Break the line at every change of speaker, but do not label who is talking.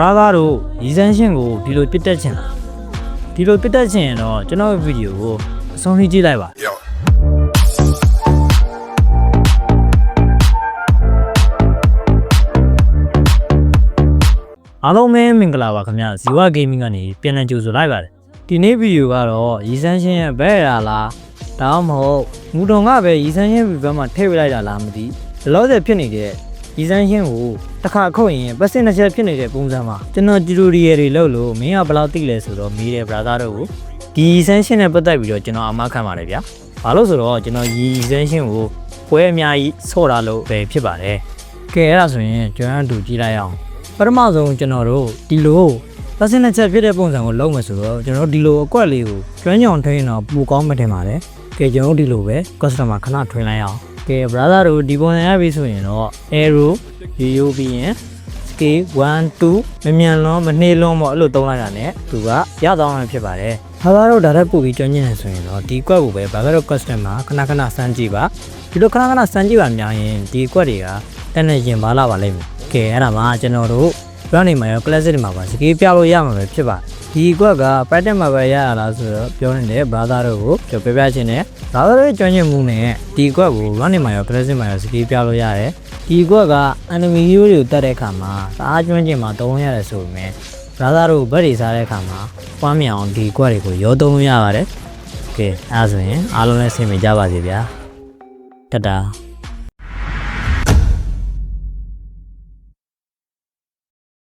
brother တို့ရီစမ်းရှင်းကိုဒီလိုပြစ်တက်ချင်တာဒီလိုပြစ်တက်ချင်ရင်တော့ကျွန်တော်ရဲ့ဗီဒီယိုကိုအဆုံးထိကြည့်လိုက်ပါ
Yo.
အားလုံးပဲမင်္ဂလာပါခင်ဗျာဇီဝဂိမ်းမင်းကနေပြန်လည်ကြိုဆိုလိုက်ပါတယ်ဒီနေ့ဗီဒီယိုကတော့ရီစမ်းရှင်းရဲ့ဘဲရလားဒါမှမဟုတ်ငူတုံကပဲရီစမ်းရှင်းဗီဘက်မှာထည့်ပေးလိုက်တာလားမသိဒီလောဆယ်ဖြစ်နေတဲ့ ရီစမ်းရှင်းကိုတစ်ခါခုတ်ရင်ပတ်စင်တစ်ချက်ဖြစ်နေတဲ့ပုံစံမှာကျွန်တော်တီတိုရီယယ်တွေလုပ်လို့မင်းကဘယ်လောက်သိလဲဆိုတော့မေးတယ် brother တို့ကိုဒီရီစမ်းရှင်းနဲ့ပတ်သက်ပြီးတော့ကျွန်တော်အမခံပါတယ်ဗျာဘာလို့ဆိုတော့ကျွန်တော်ရီစမ်းရှင်းကိုပွဲအများကြီးဆော့တာလို့ပဲဖြစ်ပါတယ်ကဲအဲ့ဒါဆိုရင်ကျွန်တော်တို့ကြည့်လိုက်အောင်ပထမဆုံးကျွန်တော်တို့ဒီလိုပတ်စင်တစ်ချက်ဖြစ်တဲ့ပုံစံကိုလုံးမယ်ဆိုတော့ကျွန်တော်တို့ဒီလိုအကွက်လေးကိုကျွမ်းကြောင်ထိန်းတော့ပိုကောင်းမှထင်ပါတယ်။ကဲကျွန်တော်တို့ဒီလိုပဲ customer ခဏထွင်လိုက်အောင်။ ကဲ brother တို့ဒီပုံစံရပြီဆိုရင်တော့ arrow ရိုးရိုးပြီးရင် scale 1 2မမြန်လွန်းမနှေးလွန်းပေါ့အဲ့လိုသုံးလိုက်တာ ਨੇ သူကရသွားမှဖြစ်ပါတယ်။ဘာသာတို့ဒါတက်ပို့ပြီးကျွမ်းကျင်နေဆိုရင်တော့ဒီကွက်ကိုပဲဘာသာတို့ customer ခဏခဏစမ်းကြည့်ပါဒီလိုခဏခဏစမ်းကြည့်ပါများရင်ဒီကွက်တွေကတက်နေရင်ပါလာပါလိမ့်မယ်။ကဲအဲ့ဒါမှကျွန်တော်တို့ run နေမှာရော classic တွေမှာပါစကေးပြလို့ရမှာပဲဖြစ်ပါတယ်ဒီကွက်က practice မှာပဲရရလားဆိုတော့ပြောနေတဲ့ brother တို့ကိုပြောပြပြချင်းနဲ့ brother တို့ကျွမ်းကျင်မှုနဲ့ဒီကွက်ကို run နေမှာရော classic မှာရောစကေးပြလို့ရတယ်ဒီကွက်က enemy hero တွေကိုတတ်တဲ့အခါမှာတအားကျွမ်းကျင်မှာသုံးရတယ်ဆိုပေမဲ့ brother တို့ဘက်တွေစားတဲ့အခါမှာပွားမြောင်ဒီကွက်တွေကိုရောသုံးလို့ရပါတယ်ကဲအဲဒါဆိုရင်အားလုံးလည်းဆင်ပြေကြပါစေဗျာတတာ